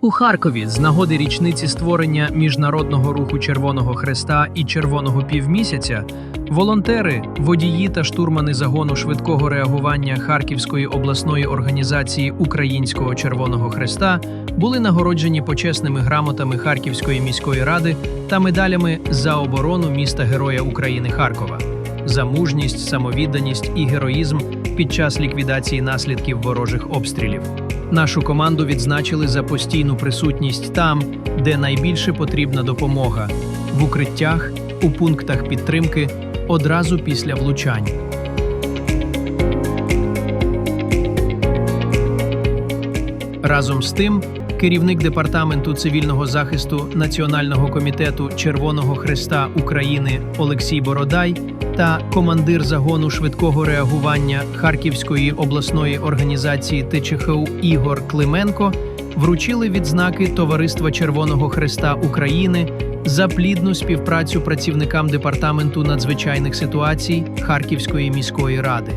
У Харкові з нагоди річниці створення міжнародного руху Червоного Хреста і Червоного півмісяця волонтери, водії та штурмани загону швидкого реагування Харківської обласної організації Українського Червоного Хреста були нагороджені почесними грамотами Харківської міської ради та медалями за оборону міста Героя України Харкова, за мужність, самовідданість і героїзм під час ліквідації наслідків ворожих обстрілів. Нашу команду відзначили за постійну присутність там, де найбільше потрібна допомога в укриттях, у пунктах підтримки одразу після влучань. Разом з тим, керівник департаменту цивільного захисту Національного комітету Червоного Хреста України Олексій Бородай та командир загону швидкого реагування Харківської обласної організації ТЧХУ Ігор Клименко вручили відзнаки Товариства Червоного Хреста України за плідну співпрацю працівникам департаменту надзвичайних ситуацій Харківської міської ради.